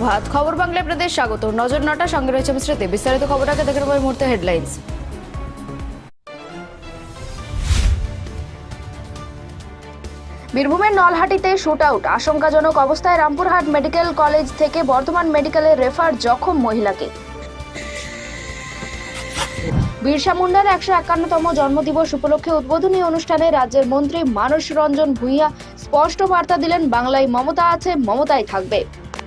সুপ্রভাত খবর বাংলা প্রদেশ স্বাগত। নজর নটা, সঙ্গে রয়েছে স্মৃতি বিস্তারিত খবরটাকে দেখে নেব মুহূর্তে হেডলাইন্স। বীরভূমের নলহাটিতে শুট আউট আশঙ্কাজনক অবস্থায় রামপুরহাট মেডিকেল কলেজ থেকে বর্ধমান মেডিকেলে রেফার জখম মহিলাকে। বিরসা মুন্ডার একশো একান্নতম জন্মদিবস উপলক্ষে উদ্বোধনী অনুষ্ঠানে রাজ্যের মন্ত্রী মানস রঞ্জন ভূঁইয়া স্পষ্ট বার্তা দিলেন, বাংলায় মমতা আছে, মমতাই থাকবে।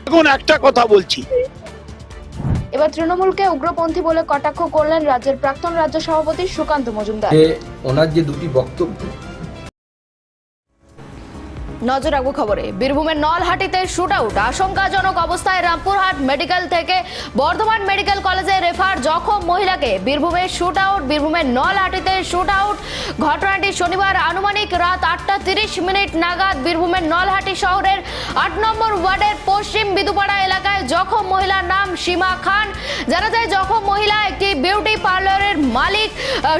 এখন একটা কথা বলছি। এবার তৃণমূলকে উগ্রপন্থী বলে কটাক্ষ করলেন রাজ্যের প্রাক্তন রাজ্য সভাপতি সুকান্ত মজুমদার। ওনার যে দুটি বক্তব্য নজর রাখব খবরে। বীরভূমের নলহাটিতে শুট আউট আশঙ্কাজনক অবস্থায় রামপুরহাট মেডিকেল থেকে বর্ধমান মেডিকেল কলেজে রেফার জখম মহিলাকে। বীরভূমের শুট আউট বীরভূমের নলহাটিতে শুট আউট ঘটনাটি শনিবার আনুমানিক রাত আটটা তিরিশ মিনিট নাগাদ বীরভূমের নলহাটি শহরের আট নম্বর ওয়ার্ডের পশ্চিম বিদুপাড়া এলাকায় জখম মহিলার নাম সীমা খান। জানা যায়, জখম মহিলা একটি বিউটি পার্লারের মালিক।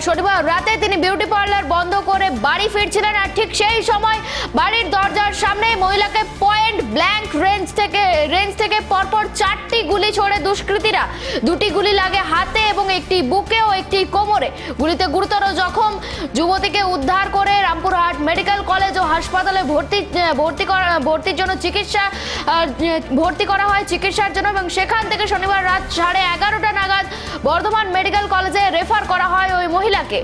শনিবার রাতে তিনি বিউটি পার্লার বন্ধ করে বাড়ি ফিরছিলেন আর ঠিক সেই সময় বাড়ির দরজার সামনে মহিলাকে পয়েন্ট ব্ল্যাঙ্ক রেঞ্জ থেকে রেঞ্জ থেকে পরপর চারটি গুলি ছোড়ে দুষ্কৃতীরা। দুটি গুলি লাগে হাতে এবং একটি বুকে ও একটি কোমরে। গুলিতে গুরুতর জখম যুবতীকে উদ্ধার করে রামপুরহাট মেডিকেল কলেজ ও হাসপাতালে ভর্তি ভর্তি করা, ভর্তির জন্য চিকিৎসা ভর্তি করা হয় চিকিৎসার জন্য এবং সেখান থেকে শনিবার রাত সাড়ে এগারোটা নাগাদ বর্ধমান মেডিকেল কলেজে রেফার করা হয় ওই মহিলাকে।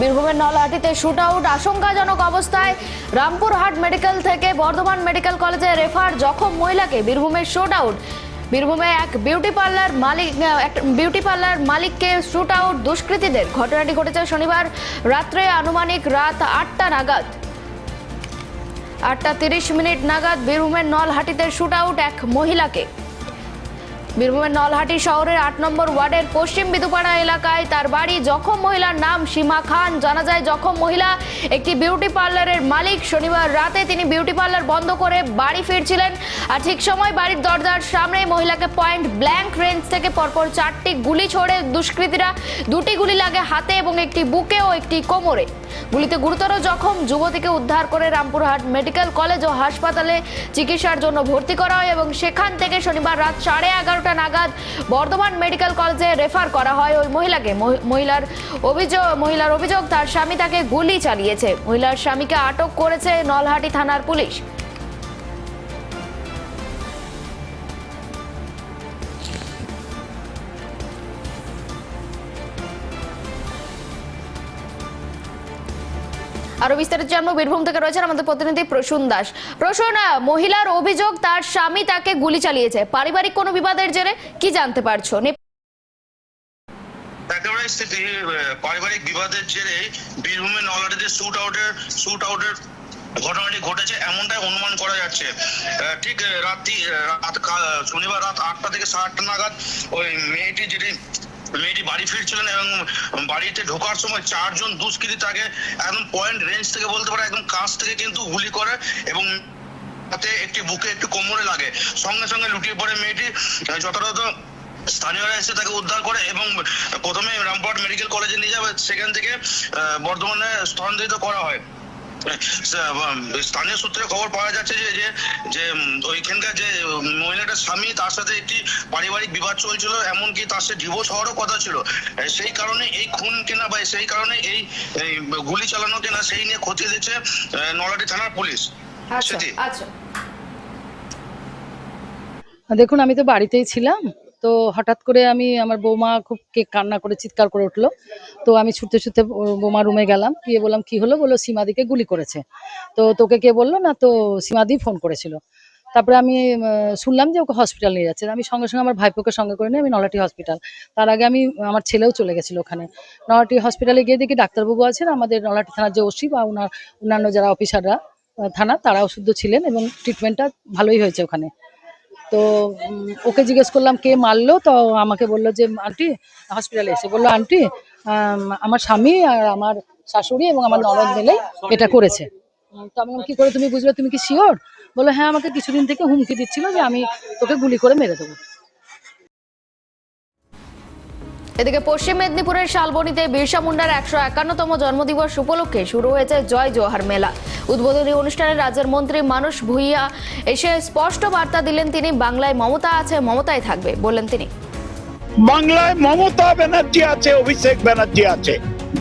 বীরভূমের নলহাটিতে শুট আউট আশঙ্কাজনক অবস্থায় রামপুরহাট মেডিকেল থেকে বর্ধমান মেডিকেল কলেজে রেফার জখম মহিলাকে বীরভূমের শুট আউট বীরভূমে এক বিউটি পার্লার মালিক বিউটি পার্লার মালিককে শুট আউট দুষ্কৃতীদের। ঘটনাটি ঘটেছে শনিবার রাত্রে আনুমানিক রাত আটটা নাগাদ। আটটা তিরিশ মিনিট নাগাদ বীরভূমের নলহাটিতে শুট আউট এক মহিলাকে। বীরভূমের নলহাটি শহরের আট নম্বর ওয়ার্ডের পশ্চিম বিদুপাড়া এলাকায় তার বাড়ি জখম মহিলার নাম সীমা খান। জানা যায় জখম মহিলা একটি বিউটি পার্লারের মালিক। শনিবার রাতে তিনি বিউটি পার্লার বন্ধ করে বাড়ি ফিরছিলেন। আর ঠিক সময় বাড়ির দরজার সামনে মহিলাকে পয়েন্ট ব্ল্যাঙ্ক রেঞ্জ থেকে পরপর চারটি গুলি ছোড়ে দুষ্কৃতীরা। দুটি গুলি লাগে হাতে এবং একটি বুকে ও একটি কোমরে। গুলিতে গুরুতর জখম যুবতীকে উদ্ধার করে রামপুরহাট মেডিকেল কলেজ ও হাসপাতালে চিকিৎসার জন্য ভর্তি করা হয় এবং সেখান থেকে শনিবার রাত সাড়ে এগারোটা নাগাদ বর্ধমান মেডিকেল কলেজে রেফার করা হয়। ওই মহিলাকে মহিলার অভিযোগ মহিলার অভিযোগ, তার স্বামী তাকে গুলি চালিয়েছে। মহিলার স্বামীকে আটক করেছে নলহাটি থানার পুলিশ। আরও বিস্তারিত জানব। বীরভূম থেকে রয়েছেন আমাদের প্রতিনিধি প্রসূন দাস। প্রসূন মহিলার অভিযোগ, তার স্বামী তাকে গুলি চালিয়েছে। পারিবারিক কোনো বিবাদের জেরে কি জানতে পারছ? পারিবারিক বিবাদের জেরে বীরভূমের নলহাটিতে শুট আউটের শুট আউটের ঘটনাটি ঘটেছে, এমনটাই অনুমান করা যাচ্ছে। ঠিক রাত্রি রাত শনিবার রাত আটটা থেকে সাড়ে আটটা নাগাদ ওই মেয়েটি যেটি মেয়েটি বাড়ি ফিরছিলেন এবং বাড়িতে ঢোকার সময় চারজন দুষ্কৃতী তাকে একদম পয়েন্ট রেঞ্জ থেকে বলতে পারে একদম কাছ থেকে কিন্তু গুলি করে এবং তাতে একটি বুকে একটু কোমরে লাগে। সঙ্গে সঙ্গে লুটিয়ে পড়ে মেয়েটি যথাযথ স্থানীয়রা এসে তাকে উদ্ধার করে এবং প্রথমে রামপুরহাট মেডিকেল কলেজে নিয়ে যাবে। সেখান থেকে বর্ধমানে স্থানান্তরিত করা হয়। স্থানীয় সূত্রে খবর পাওয়া যাচ্ছে যে যে ওইখানকার যে মহিলাটার স্বামী তার সাথে একটি পারিবারিক বিবাদ চলছিল এমনকি তার সাথে ডিভোর্স হওয়ারও কথা ছিল। সেই কারণে এই খুন কেনা বা সেই কারণে এই গুলি চালানো কেনা সেই নিয়ে খতিয়ে দিচ্ছে আহ, নলহাটি থানার পুলিশ। স্মৃতি। আচ্ছা। দেখুন আমি তো বাড়িতেই ছিলাম। তো হঠাৎ করে আমি আমার বৌমা খুব কে কান্না করে চিৎকার করে উঠল। তো আমি ছুটতে ছুটতে বৌমা রুমে গেলাম। গিয়ে বললাম, কি হলো? বলল, সীমাদিকে গুলি করেছে। তো তোকে কে বলল? না, তো সীমাদি ফোন করেছিল। তারপরে আমি শুনলাম যে ওকে হসপিটাল নিয়ে যাচ্ছে। আমি সঙ্গে সঙ্গে আমার ভাইপোকে সঙ্গে করে নিয়ে আমি নলাটি হসপিটাল। তার আগে আমি, আমার ছেলেও চলে গেছিল ওখানে। নলাটি হসপিটালে গিয়ে দেখি ডাক্তারবাবু আছেন। আমাদের নলাটি থানার যে ওসি বা ওনার অন্যান্য যারা অফিসাররা থানা, তারাও শুদ্ধ ছিলেন এবং ট্রিটমেন্টটা ভালোই হয়েছে ওখানে। তো ওকে জিজ্ঞেস করলাম কে মারলো? তো আমাকে বলল যে আন্টি হসপিটালে এসে। বলল আন্টি আম, আমার স্বামী আর আমার শাশুড়ি এবং আমার ননদ মেলে এটা করেছে। তো আমি কি করে তুমি বুঝলে? তুমি কি শিওর বলল হ্যাঁ আমাকে কিছুদিন থেকে হুমকি দিচ্ছিল যে আমি তোকে গুলি করে মেরে দেবো। এদিকে পশ্চিম মেদিনীপুরের শালবনীতে বিরসা মুন্ডার একশো একান্নতম জন্মদিবস উপলক্ষে শুরু হয়েছে জয় জোহার মেলা। উদ্বোধনী অনুষ্ঠানে রাজ্যের মন্ত্রী মানুষ ভুইয়া এসে স্পষ্ট বার্তা দিলেন তিনি, বাংলায় মমতা আছে মমতায় থাকবে বললেন তিনি। বাংলায় মমতা ব্যানার্জি আছে, অভিষেক ব্যানার্জি আছে।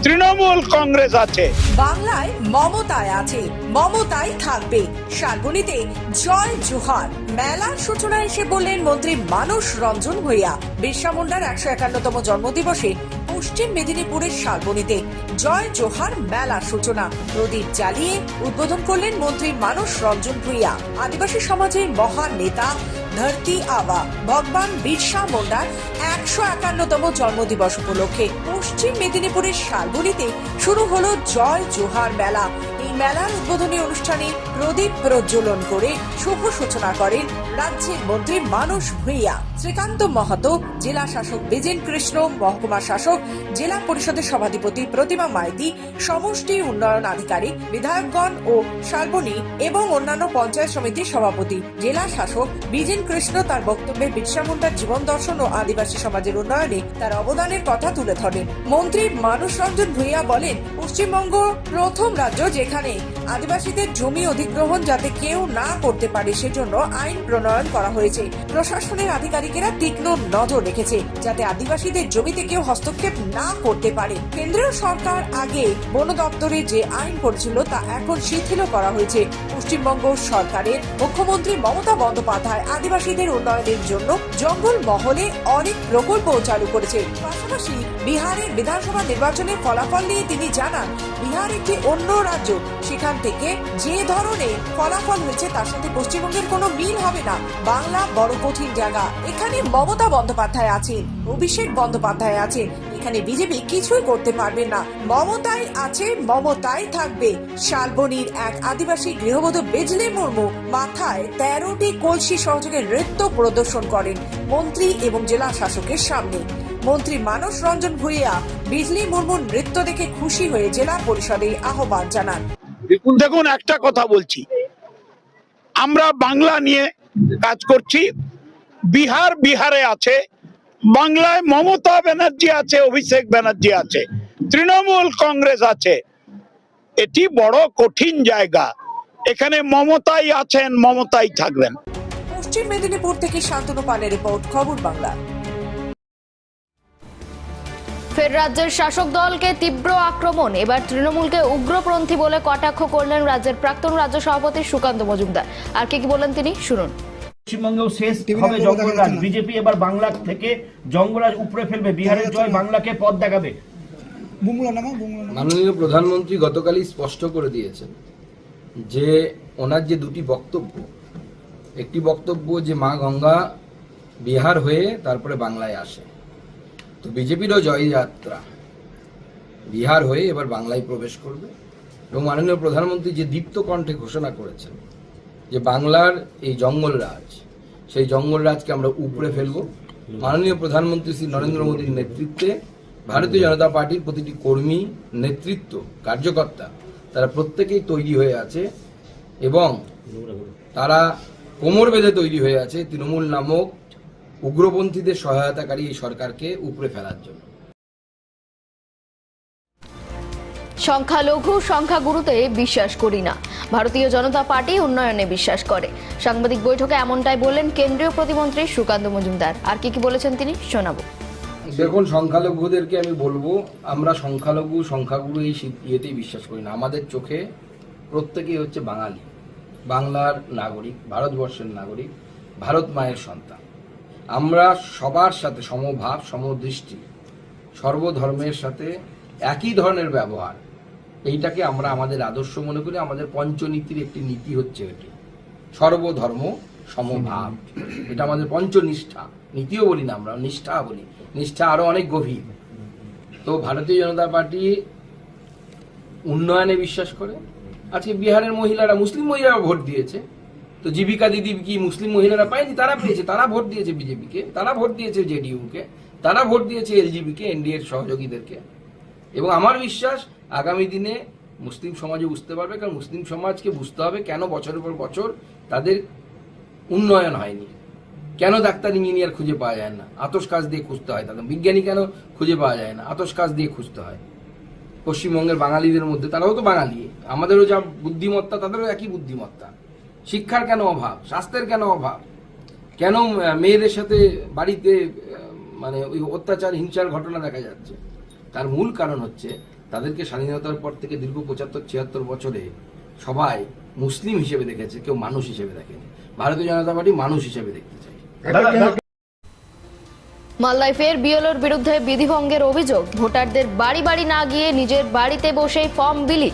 তৃণমূল কংগ্রেস আছে। বাংলায় মমতায় আছে। মমতাই থাকবে। শালবনীতে জয় জোহার। মেলার সূচনা এসে বললেন মন্ত্রী মানস রঞ্জন ভূঁইয়া। বিরসা মুন্ডার একশো একান্নতম জন্মদিবসে পশ্চিম মেদিনীপুরের শালবনীতে জয় জোহার মেলার সূচনা। প্রদীপ জ্বালিয়ে উদ্বোধন করলেন মন্ত্রী মানস রঞ্জন ভূঁইয়া। আদিবাসী সমাজের মহান নেতা ধরতি আবা ভগবান বিরসা মুন্ডার একশো একান্নতম জন্মদিবস উপলক্ষে পশ্চিম মেদিনীপুরের শালবনীতে শুরু হলো জয় জোহার মেলা। এই মেলার উদ্বোধনী অনুষ্ঠানে প্রদীপ প্রজ্বলন করে শুভ সূচনা করেন রাজ্যের মন্ত্রী মানস ভূঁইয়া। শ্রীকান্ত মাহাতো, জেলা শাসক বিজেন কৃষ্ণ, মহকুমা শাসক, জেলা পরিষদের সভাধিপতি প্রতিমা মাইতি, সমষ্টি উন্নয়ন আধিকারিক, বিধায়কগণ ও শালবনী এবং অন্যান্য পঞ্চায়েত সমিতির সভাপতি, জেলা শাসক বিজেন কৃষ্ণ তার বক্তব্যে বিরসা মুন্ডার জীবন দর্শন ও আদিবাসী সমাজের উন্নয়নে তার অবদানের কথা তুলে ধরেন। মন্ত্রী মানুষ রঞ্জন ভূঁইয়া বলেন, পশ্চিমবঙ্গ প্রথম রাজ্য যেখানে আদিবাসীদের জমি অধিগ্রহণ যাতে কেউ না করতে পারে সেজন্য আইন প্রণয়ন করা হয়েছে। প্রশাসনের আধিকারিকেরা তীক্ষ্ণ নজর রেখেছে, যাতে আদিবাসীদের জমিতে কেউ হস্তক্ষেপ না করতে পারে। কেন্দ্রীয় সরকার আগে বন দপ্তরে যে আইন করেছিল তা এখন শিথিল করা হয়েছে। পশ্চিমবঙ্গ সরকারের মুখ্যমন্ত্রী মমতা বন্দ্যোপাধ্যায় আদিবাসীদের উন্নয়নের জন্য জঙ্গল মহলে অনেক প্রকল্প চালু করেছে। পাশাপাশি বিহারের বিধানসভা নির্বাচনের ফলাফল নিয়ে তিনি জানান, বিহার একটি অন্য রাজ্য। সেখান থেকে যে ধরনের ফলাফল হয়েছে তার সাথে পশ্চিমবঙ্গের কোনো মিল হবে না। বাংলা বড় কঠিন জায়গা। এখানে মমতা বন্দ্যোপাধ্যায় আছেন, অভিষেক বন্দ্যোপাধ্যায় আছেন এখানে বিজেপি কিছুই করতে পারবে না। মমতাই আছে, মমতাই থাকবে। শালবনির এক আদিবাসী গৃহবধূ বেজলে মুর্মু মাথায় তেরোটি কলসি সহযোগে নৃত্য প্রদর্শন করেন মন্ত্রী এবং জেলা শাসকের সামনে। মন্ত্রী মানস রঞ্জন ভূঁইয়া বিজলি মুর্মুর নৃত্য দেখে খুশি হয়ে জেলা পরিষদে আহ্বান জানান। দেখুন, একটা কথা বলছি। আমরা বাংলা নিয়ে কাজ করছি। বিহার বিহারে আছে বাংলায় মমতা ব্যানার্জি আছে অভিষেক ব্যানার্জি আছে তৃণমূল কংগ্রেস আছে। এটি বড় কঠিন জায়গা। এখানে মমতাই আছেন মমতাই থাকবেন। পশ্চিম মেদিনীপুর থেকে শান্তনু পালের রিপোর্ট খবর বাংলা। ফের রাজ্যের শাসক দলকে তীব্র আক্রমণ। এবার তৃণমূলকে উগ্রপন্থী বলে কটাক্ষ করলেন রাজ্যের প্রাক্তন রাজ্য সভাপতি সুকান্ত মজুমদার। আর কি কি বলেন তিনি? শুনুন। পশ্চিমবঙ্গেও শেষ হবে জঙ্গলরাজ। বিজেপি এবার বাংলা থেকে জঙ্গলরাজ উপড়ে ফেলবে। বিহারের জয় বাংলাকে পথ দেখাবে। মাননীয় প্রধানমন্ত্রী গতকালই স্পষ্ট করে দিয়েছেন যে ওনার যে দুটি বক্তব্য একটি বক্তব্য যে মা গঙ্গা বিহার হয়ে তারপরে বাংলায় আসে। তো বিজেপিরও জয়যাত্রা বিহার হয়ে এবার বাংলায় প্রবেশ করবে। এবং মাননীয় প্রধানমন্ত্রী যে দীপ্ত কণ্ঠে ঘোষণা করেছেন যে বাংলার এই জঙ্গলরাজ সেই জঙ্গলরাজকে আমরা উপড়ে ফেলব। মাননীয় প্রধানমন্ত্রী শ্রী নরেন্দ্র মোদীর নেতৃত্বে ভারতীয় জনতা পার্টির প্রতিটি কর্মী, নেতৃত্ব, কার্যকর্তা তারা প্রত্যেকেই তৈরি হয়ে আছে এবং তারা কোমর বেঁধে তৈরি হয়ে আছে তৃণমূল নামক উগ্রপন্থীদের সহায়তাকারী এই সরকারকে উপড়ে ফেলার জন্য। সংখ্যালঘু সংখ্যাগুরুতে বিশ্বাস করি না। ভারতীয় জনতা পার্টি উন্নয়নে বিশ্বাস করে। সাংবাদিক বৈঠকে এমনটাই বললেন কেন্দ্রীয় প্রতিমন্ত্রী সুকান্ত মজুমদার। আর কি কি বলেছেন তিনি শোনাবো। দেখুন, সংখ্যালঘুদেরকে আমি বলব, আমরা সংখ্যালঘু সংখ্যাগুরু এই ইয়েতেই বিশ্বাস করি না। আমাদের চোখে প্রত্যেকেই হচ্ছে বাঙালি। বাংলার নাগরিক, ভারতবর্ষের নাগরিক, ভারত মায়ের সন্তান। আমরা সবার সাথে সমভাব, সমদৃষ্টি, সর্বধর্মের সাথে একই ধরনের ব্যবহার এইটাকে আমরা আমাদের আদর্শ মনে করি, আমাদের পঞ্চনীতির একটি নীতি হচ্ছে এটি। সর্বধর্ম সমভাব। এটা আমাদের পঞ্চনিষ্ঠা। নীতিও বলি না আমরা, নিষ্ঠা বলি। নিষ্ঠা আরও অনেক গভীর। তো ভারতীয় জনতা পার্টি উন্নয়নে বিশ্বাস করে। আজকে বিহারের মহিলারা, মুসলিম মহিলারা ভোট দিয়েছে। তো জীবিকা দিদি কি মুসলিম মহিলারা পায়নি? তারা পেয়েছে, তারা ভোট দিয়েছে বিজেপিকে, তারা ভোট দিয়েছে জেডিইউকে তারা ভোট দিয়েছে এলজিবিকে, এনডিএর সহযোগীদেরকে। এবং আমার বিশ্বাস আগামী দিনে মুসলিম সমাজে বুঝতে পারবে, কারণ মুসলিম সমাজকে বুঝতে হবে কেন বছরের পর বছর তাদের উন্নয়ন হয়নি। কেন ডাক্তার, ইঞ্জিনিয়ার খুঁজে পাওয়া যায় না? আতস কাজ দিয়ে খুঁজতে হয় তাদের। বিজ্ঞানী কেন খুঁজে পাওয়া যায় না? আতস কাজ দিয়ে খুঁজতে হয়। পশ্চিমবঙ্গের বাঙালিদের মধ্যে, তারাও তো বাঙালি। আমাদেরও যা বুদ্ধিমত্তা, তাদেরও একই বুদ্ধিমত্তা। শিক্ষার কেন অভাব? স্বাস্থ্যের কেন অভাব? কেন মেয়েদের সাথে বাড়িতে মানে ওই অত্যাচার, হিংসার ঘটনা দেখা যাচ্ছে? তার মূল কারণ হচ্ছে তাদেরকে স্বাধীনতার পর থেকে দীর্ঘ পঁচাত্তর ছিয়াত্তর বছরে সবাই মুসলিম হিসেবে দেখেছে কেউ মানুষ হিসেবে দেখেনি। ভারতীয় জনতা পার্টি মানুষ হিসেবে দেখতে চাই মালদায় ফের বিএলওর বিরুদ্ধে বিধিভঙ্গের অভিযোগ। ভোটারদের বাড়ি বাড়ি না গিয়ে নিজের বাড়িতে বসেই ফর্ম বিলি।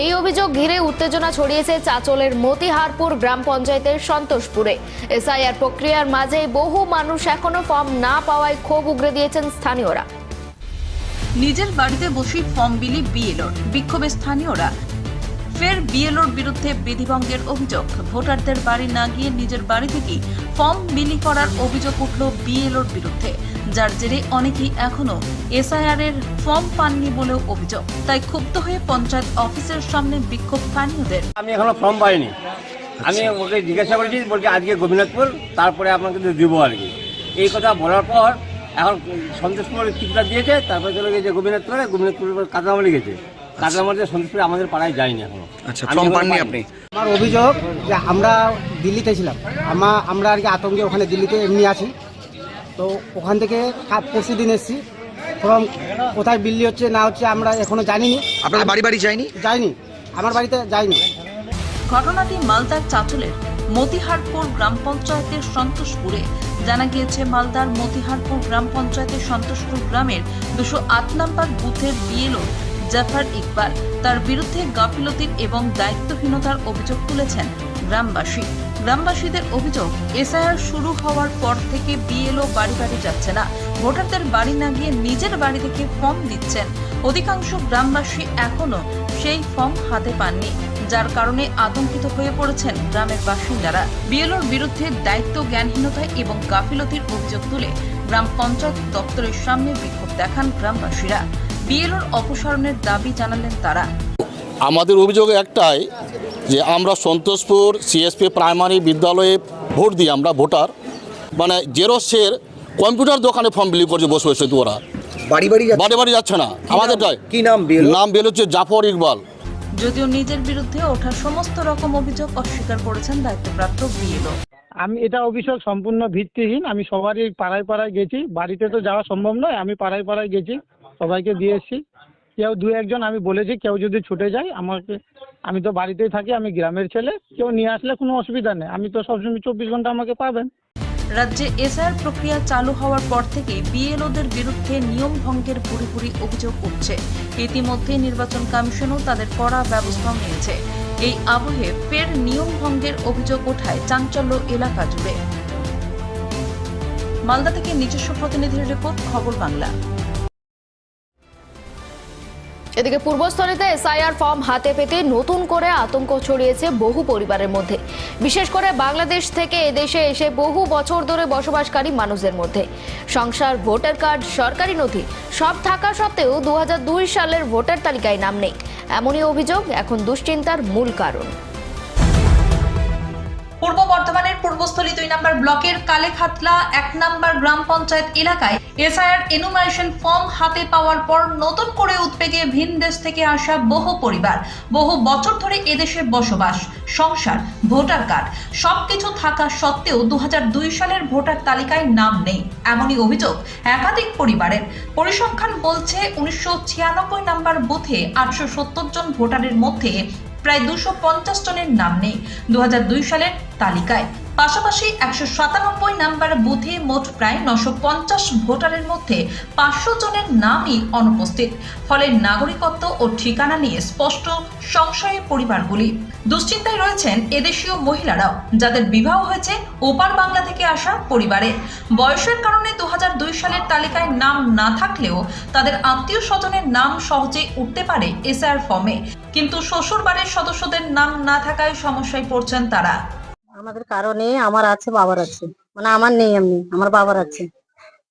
এই অভিযোগ ঘিরে উত্তেজনা ছড়িয়েছে চাচলের মতিহারপুর গ্রাম পঞ্চায়েতের সন্তোষপুরে। এসআইআর প্রক্রিয়ার মাঝে বহু মানুষ এখনও ফর্ম না পাওয়ায় ক্ষোভ উগরে দিয়েছেন স্থানীয়রা। নিজের বাড়িতে বসেই ফর্ম বিলি বিএলওর। বিক্ষোভে স্থানীয়রা ফের বিএলওর বিরুদ্ধে বিধিভঙ্গের অভিযোগ। ভোটারদের বাড়ি না গিয়ে নিজের বাড়ি থেকেই ফর্ম বিলি করার অভিযোগ উঠল বিএলওর বিরুদ্ধে, যার জেরে অনেকেই এখনও এসআইআর এর ফর্ম পাননি বলেও অভিযোগ। তাই ক্ষুব্ধ হয়ে পঞ্চায়েত অফিসের সামনে বিক্ষোভ স্থানীয়দের। আমি এখনও ফর্ম পাইনি। আমি ওকে জিজ্ঞাসা করেছি, বলছি আজকে গোবিনাথপুর, তারপরে আপনাকে দেবো আর কি। এই কথা বলার পর এখন সন্তোষপুর টিকিটটা দিয়েছে তারপরে চলে গেছে গোবিনাথপুরে গোবিনাথপুর কাঁচামালি গেছে। কাঁচামালিতে সন্তোষপুরে আমাদের পাড়ায় যায়নি এখনও। আচ্ছা। আপনি? আমার অভিযোগ যে আমরা দিল্লিতে ছিলাম। আমা আমরা আর কি আতঙ্কে ওখানে দিল্লিতে এমনি আছি। তো ওখান থেকে পরশু দিন এসেছি। ফর্ম কোথায় বিল্লি হচ্ছে না হচ্ছে আমরা এখনও জানিনি। আপনাদের বাড়ি বাড়ি যায়নি? যাইনি আমার বাড়িতে যাইনি ঘটনাটি মালদার চাঁচলের মতিহারপুর গ্রাম পঞ্চায়েতের সন্তোষপুরে জানা গিয়েছে, মালদার মতিহারপুর গ্রাম পঞ্চায়েতের সন্তোষপুর গ্রামের দুশো আট নম্বর বুথের বিএলও জাফার ইকবাল তার বিরুদ্ধে গাফিলতির এবং দায়িত্বহীনতার অভিযোগ তুলেছেন গ্রামবাসী। গ্রামবাসীদের অভিযোগ, এসআইআর শুরু হওয়ার পর থেকে বিএলও বাড়ি বাড়ি যাচ্ছে না। ভোটারদের বাড়ি না গিয়ে নিজের বাড়ি থেকে ফর্ম দিচ্ছেন। অধিকাংশ গ্রামবাসী এখনও সেই ফর্ম হাতে পাননি। যার কারণে আতঙ্কিত হয়ে পড়েছেন গ্রামের বাসিন্দারা। বিএলওর বিরুদ্ধে দায়িত্ব জ্ঞানহীনতা এবং গাফিলতির অভিযোগ তুলে গ্রাম পঞ্চায়েত দপ্তরের সামনে বিক্ষোভ দেখান গ্রামবাসীরা। বিএলওর অপসারণের দাবি জানালেন তারা। আমাদের অভিযোগ একটাই যে আমরা সন্তোষপুর সিএসপি প্রাইমারি বিদ্যালয়ে ভোট দিই আমরা ভোটার। মানে জেরক্সের কম্পিউটার দোকানে ফর্ম বিলি করছে বসে বসে তো ওরা বাড়ি বাড়ি যাচ্ছে? বাড়ি বাড়ি যাচ্ছে না। আমাদেরটাই কি নাম বিএল নাম বের হচ্ছে জাফর ইকবাল। যদিও নিজের বিরুদ্ধে ওঠা সমস্ত রকম অভিযোগ অস্বীকার করেছেন দায়িত্বপ্রাপ্ত বিএলও। আমি এটা অভিযোগ সম্পূর্ণ ভিত্তিহীন। আমি সবারই পাড়ায় পাড়ায় গেছি। বাড়িতে তো যাওয়া সম্ভব নয়, আমি পাড়ায় পাড়ায় গেছি, সবাইকে দিয়ে এসেছি। কেউ দু একজন আমি বলেছি, কেউ যদি ছুটে যায়, আমাকে আমি তো বাড়িতেই থাকি, আমি গ্রামের ছেলে। কেউ নিয়ে আসলে কোনো অসুবিধা নেই। আমি তো সবসময় চব্বিশ ঘণ্টা আমাকে পাবেন। রাজ্যে এসআইআর প্রক্রিয়া চালু হওয়ার পর থেকে বিএলওদের বিরুদ্ধে নিয়ম ভঙ্গের পুরোপুরি অভিযোগ উঠছে। ইতিমধ্যে নির্বাচন কমিশনও তাদের কড়া ব্যবস্থা নিয়েছে। এই আবহে ফের নিয়ম ভঙ্গের অভিযোগ ওঠায় চাঞ্চল্য এলাকা জুড়ে। মালদা থেকে নিজস্ব প্রতিনিধির রিপোর্ট, খবর বাংলা। এদিকে পূর্বস্থলীতে এসআইআর ফর্ম হাতে পেতে নতুন করে আতঙ্ক ছড়িয়েছে বহু পরিবারের মধ্যে। বিশেষ করে বাংলাদেশ থেকে এদেশে এসে বহু বছর ধরে বসবাসকারী মানুষদের মধ্যে। সংসার, ভোটার কার্ড, সরকারি নথি, সব থাকা সত্ত্বেও দু হাজার দুই সালের ভোটার তালিকায় নাম নেই। এমনই অভিযোগ, এখন দুশ্চিন্তার মূল কারণ। পূর্ব বর্ধমানের পূর্বস্থলী দুই নম্বর ব্লকের কালেখাতলা এক নম্বর গ্রাম পঞ্চায়েত এলাকায় এসআইআর এনুমারেশন ফর্ম হাতে পাওয়ার পর নতুন করে উদ্বেগে ভিন দেশ থেকে আসা বহু পরিবার, বহু বছর ধরে এদেশে বসবাস, সংসার, ভোটার কার্ড, সবকিছু থাকা সত্ত্বেও দু হাজার দুই সালের ভোটার তালিকায় নাম নেই। এমনই অভিযোগ একাধিক পরিবারের। পরিসংখ্যান বলছে উনিশশো ছিয়ানব্বই নম্বর বুথে আটশো সত্তর জন ভোটারের মধ্যে প্রায় দুশো পঞ্চাশ জনের নাম নেই দু হাজার দুই সালের তালিকায়। পাশাপাশি একশো সাতানব্বই নাম্বার বুথে মোট প্রায় নশো পঞ্চাশ ভোটারের মধ্যে পাঁচশো জনের নামই অনুপস্থিত। ফলে নাগরিকত্ব ও ঠিকানা নিয়ে স্পষ্ট সংশয়ে পরিবারগুলি। দুশ্চিন্তায় রয়েছেন এদেশীয় মহিলারাও, যাদের বিবাহ হয়েছে ওপার বাংলা থেকে আসা পরিবারে। বয়সের কারণে দু হাজার দুই সালের তালিকায় নাম না থাকলেও তাদের আত্মীয় স্বজনের নাম সহজেই উঠতে পারে এসআর ফর্মে। কিন্তু শ্বশুর বাড়ির সদস্যদের নাম না থাকায় সমস্যায় পড়ছেন তারা। আমাদের কারণে আমার আছে বাবার আছে। মানে আমার নেই আমি আমার বাবার আছে।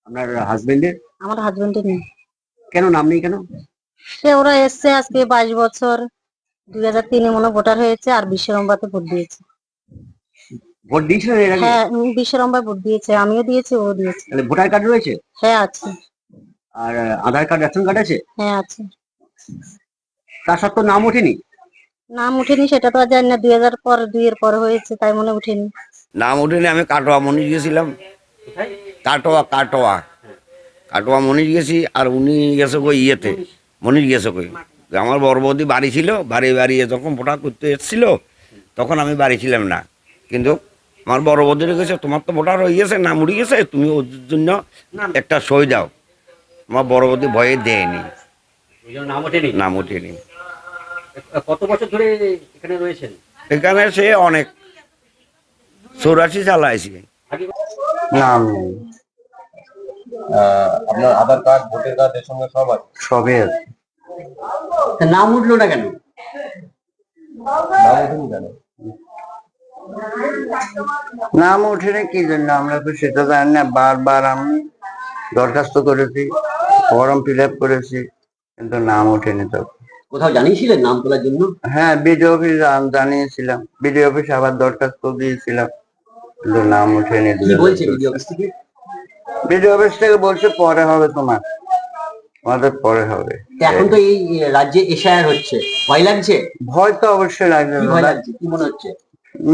আপনার হাজবেন্ডের আমার হাজবেন্ডের নেই। কেন নাম নেই কেন? সে ওরা এসছে আজকে বাইশ বছর দুই হাজার তিনে মনে ভোটার হয়েছে আর বিশ্বরম্বাতে ভোট দিয়েছে। ভোট দিয়েছিলেন এর আগে? হ্যাঁ বিশ্বরম্বায় ভোট দিয়েছে আমিও দিয়েছি ও দিয়েছে। তাহলে ভোটার কার্ড রয়েছে? হ্যাঁ আছে। আর আধার কার্ড রেশন কার্ড আছে? হ্যাঁ আছে। তার সত্ত্বেও নাম ওঠেনি? নাম উঠেনি সেটা তো আর জানি না দুই হাজার পর দুইয়ের পরে হয়েছে তাই মনে উঠেনি। নাম উঠেনি আমি কাটোয়া মনির গেছিলাম। কাটোয়া কাটোয়া। কাটোয়া মনির গেছি আর উনি গেছে কই ইয়েতে মনির গেছে কই আমার বড় বৌদি বাড়ি ছিল বাড়ি বাড়ি যখন ভোটার করতে এসেছিল তখন আমি বাড়ি ছিলাম না। কিন্তু আমার বড় বৌদির গেছে তোমার তো ভোটার হয়ে গেছে নাম উঠে গেছে তুমি ওর জন্য একটা সই দাও। আমার বড় বৌদি ভয়ে দেয়নি। নাম ওঠেনি? নাম ওঠেনি। কত বছর ধরে এখানে রয়েছেন? এখানে সে অনেক চৌরাশি চালাইছি নাম নেই। আপনার আধার কার্ড ভোটার কার্ড এর সঙ্গে সব আছে? সবই আছে। নাম উঠল না কেন? নাম ওঠেনি কেন? নাম ওঠেনি কি জন্য? আমরা তো সেটা জানি না। বারবার আমি দরখাস্ত করেছি ফর্ম ফিল আপ করেছি কিন্তু নাম ওঠেনি তো। কোথাও জানিয়েছিলেন নাম তোলার জন্য? হ্যাঁ বিডিও অফিস জানিয়েছিলাম। বিডিও অফিস আবার দরখাস্ত দিয়েছিলাম। কিন্তু নাম ওঠেনি কি বলছে বিডিও অফিস থেকে? বিডিও অফিস থেকে বলছে পরে হবে তোমার। আমাদের পরে হবে। এখন তো এই রাজ্যে এশায়ার হচ্ছে। ভয় লাগছে? ভয় তো অবশ্যই লাগবে কি ভয় লাগছে? কি মনে হচ্ছে?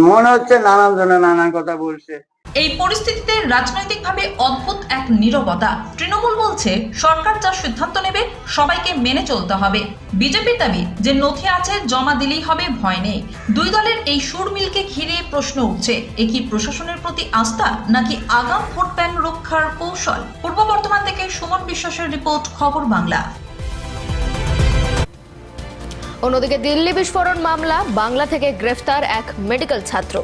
মনে হচ্ছে নানান জনে নানান কথা বলছে। এই পরিস্থিতিতে রাজনৈতিকভাবে অদ্ভুত এক নীরবতা। তৃণমূল বলছে, সরকার যা সিদ্ধান্ত নেবে, সবাইকে মেনে চলতে হবে। বিজেপির দাবি যে নথি আছে, জমা দিলেই হবে, ভয় নেই। দুই দলের এই সুর মিলকে ঘিরে প্রশ্ন উঠছে, এ কি প্রশাসনের প্রতি আস্থা, নাকি আগাম ভোট ব্যাংক রক্ষার কৌশল? পূর্ব বর্তমান থেকে সুমন বিশ্বাসের রিপোর্ট, খবর বাংলা। অন্যদিকে দিল্লি বিস্ফোরণ মামলা, বাংলা থেকে গ্রেফতার এক মেডিকেল ছাত্র।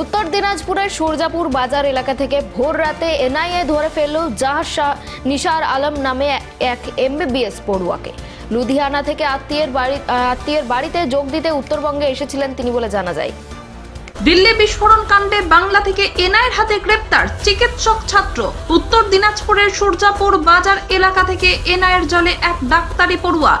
উত্তর দিনাজপুরের সূর্যাপুর বাজার এলাকা থেকে ভোর রাতে এনআইএ ধরে ফেলল জাহাজ শাহ নিসার আলম নামে এক এমবিবিএস পড়ুয়াকে। লুধিয়ানা থেকে আত্মীয়ের বাড়ি, আত্মীয়ের বাড়িতে যোগ দিতে উত্তরবঙ্গে এসেছিলেন তিনি বলে জানা যায়। দিল্লি বিস্ফোরণ কাণ্ডে বাংলা থেকে এনআইয়ের হাতে গ্রেপ্তার চিকিৎসক ছাত্র। উত্তর দিনাজপুরের সূর্যাপুর বাজার এলাকা থেকে এনআইয়ের জলে এক ডাক্তারি পড়ুয়া,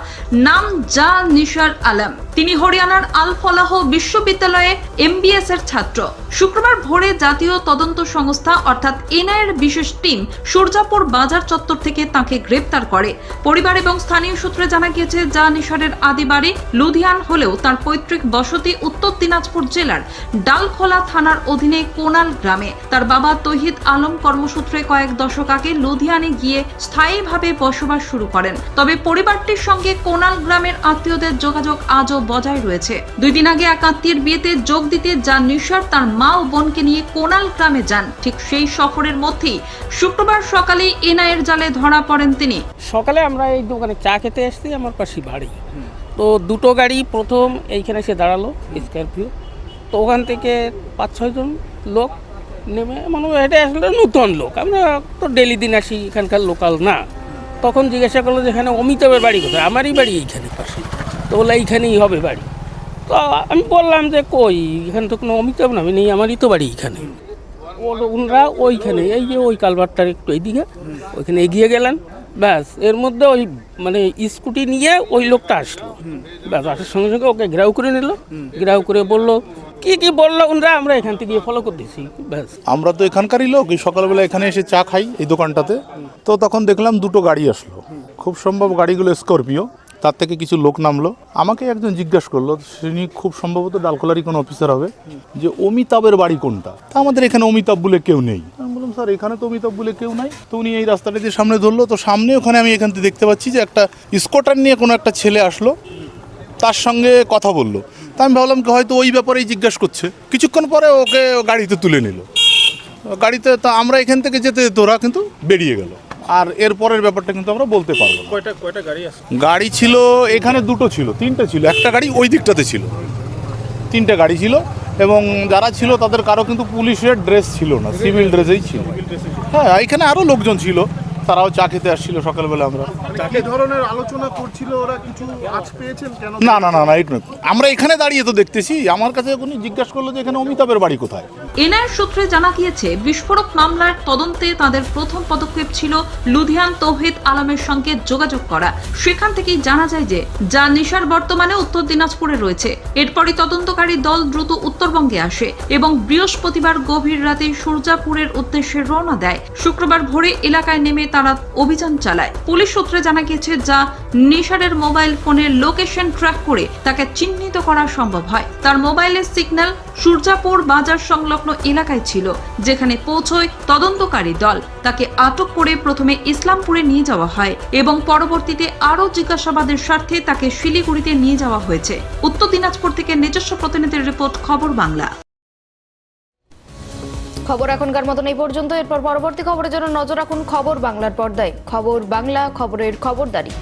নাম জা নিশার আলম। তিনি হরিয়ানার আলফলাহ বিশ্ববিদ্যালয়ে এমবিএস এর ছাত্র। শুক্রবার ভোরে জাতীয় তদন্ত সংস্থা, অর্থাৎ এনআইয়ের বিশেষ টিম, সূর্যাপুর বাজার চত্বর থেকে তাকে গ্রেপ্তার করে। পরিবার এবং স্থানীয় সূত্রে জানা গিয়েছে জা নিশারের আদি বাড়ি লুধিয়ান হলেও তার পৈতৃক বসতি উত্তর দিনাজপুর জেলার ডালখোলা থানার অধীনে কোনাল গ্রামে। তার বাবা তহিদ আলম কর্মসূত্রে কয়েক দশক আগে লুধিয়ানে গিয়ে স্থায়ীভাবে বসবাস শুরু করেন। তবে পরিবারটির সঙ্গে কোনাল গ্রামের আত্মীয়দের যোগাযোগ আজও বজায় রয়েছে। দুই দিন আগে এক আত্মীয়ের বিয়েতে যোগ দিতে যান নিশার তার মা ও বোনকে নিয়ে কোনাল গ্রামে যান। ঠিক সেই সফরের মধ্যেই শুক্রবার সকালে এনআইয়ের জালে ধরা পড়েন তিনি। সকালে আমরা এই দোকানে চা খেতে এসেছি, আমার পাশে বাড়ি। তো দুটো গাড়ি প্রথম এইখানে এসে দাঁড়াল, স্করপিও। তো ওখান থেকে পাঁচ ছয়জন লোক নেমে মানে এটা আসলে নতুন লোক। আমরা তো ডেলি দিন আসি, এখানকার লোকাল না। তখন জিজ্ঞাসা করল যে এখানে অমিতাভের বাড়ি কোথায়? আমারই বাড়ি এইখানে পাশে। তো বলে এইখানেই হবে বাড়ি। তো আমি বললাম যে, কই? এখানে তো কোনো অমিতাভ নামে নেই, আমারই তো বাড়ি এখানে। ওনারা ওইখানে, এই যে ওই কালভারটার একটু এইদিকে, ওইখানে এগিয়ে গেলেন, ব্যাস, এর মধ্যে ওই মানে স্কুটি নিয়ে ওই লোকটা আসলো। ব্যাস, আসার সঙ্গে সঙ্গে ওকে ঘেরাও করে নিল। ঘেরাও করে বলল, কি কি বলল ওনারা আমরা এখান থেকে ফলো করতেছি। ব্যাস। আমরা তো এখানকারই লোক সকালবেলা এখানে এসে চা খাই এই দোকানটাতে। তো তখন দেখলাম দুটো গাড়ি আসলো। খুব সম্ভব গাড়িগুলো স্করপিও তার থেকে কিছু লোক নামলো। আমাকে একজন জিজ্ঞাসা করল, তিনি খুব সম্ভবত ডালকোলারই কোনো অফিসার হবে? যে অমিতাভের বাড়ি কোনটা? তা আমাদের এখানে অমিতাভ বলে কেউ নেই। আমি বললাম, স্যার, এখানে তো অমিতাভ বলে কেউ নাই। তো উনি এই রাস্তাটা দিয়ে সামনে ধরলো। তো সামনে ওখানে আমি এখান থেকে দেখতে পাচ্ছি যে একটা স্কুটার নিয়ে কোনো একটা ছেলে আসলো। তার সঙ্গে কথা বলল। তা আমি ভাবলাম কি হয়তো ওই ব্যাপারেই জিজ্ঞাসা করছে। কিছুক্ষণ পরে ওকে গাড়িতে তুলে নিল। গাড়িতে তা আমরা এখান থেকে যেতে ওরা কিন্তু বেরিয়ে গেল। আর এর পরের ব্যাপারটা কিন্তু আমরা বলতে পারব কয়টা কয়টা গাড়ি আছে? গাড়ি ছিল এখানে দুটো ছিল তিনটে ছিল। একটা গাড়ি ওই দিকটাতে ছিল। তিনটে গাড়ি ছিল এবং যারা ছিল তাদের কারও কিন্তু পুলিশের ড্রেস ছিল না সিভিল ড্রেসেই ছিল। হ্যাঁ এখানে আরও লোকজন ছিল তারাও চা খেতে আসছিল সকালবেলা আমরা। কি ধরনের আলোচনা করছিল ওরা? কিছু আজ পেয়েছেন কেন? না না না না এটা আমরা এখানে দাঁড়িয়ে তো দেখতেছি আমার কাছে উনি জিজ্ঞাসা করল যে এখানে অমিতাভের বাড়ি কোথায়? এনআইএর সূত্রে জানা গিয়েছে, বিস্ফোরক মামলার তদন্তে তাদের প্রথম পদক্ষেপ ছিল লুধিয়ান তৌহিদ আলমের সঙ্গে যোগাযোগ করা। সেখান থেকেই জানা যায় যে, যা নিশার বর্তমানে উত্তর দিনাজপুরে রয়েছে। এরপরই তদন্তকারী দল দ্রুত উত্তরবঙ্গে আসে এবং বৃহস্পতিবার গভীর রাতে সূর্যাপুরের উদ্দেশ্যে রওনা দেয়। শুক্রবার ভোরে এলাকায় নেমে তারা অভিযান চালায়। পুলিশ সূত্রে জানা গিয়েছে, যা নিশারের মোবাইল ফোনের লোকেশন ট্র্যাক করে তাকে চিহ্নিত করা সম্ভব হয়। তার মোবাইলের সিগন্যাল সূর্যাপুর বাজার সংলগ্ন এলাকায় ছিল, যেখানে পৌঁছয় তদন্তকারী দল। তাকে আটক করে প্রথমে ইসলামপুরে নিয়ে যাওয়া হয় এবং পরবর্তীতে আরও জিজ্ঞাসাবাদের স্বার্থে তাকে শিলিগুড়িতে নিয়ে যাওয়া হয়েছে। উত্তর দিনাজপুর থেকে নিজস্ব প্রতিনিধির রিপোর্ট, খবর বাংলা। খবর এখনকার মতন এই পর্যন্ত। এরপর পরবর্তী খবরের জন্য নজর রাখুন খবর বাংলার পর্দায়। খবর বাংলা, খবরের খবরদারি।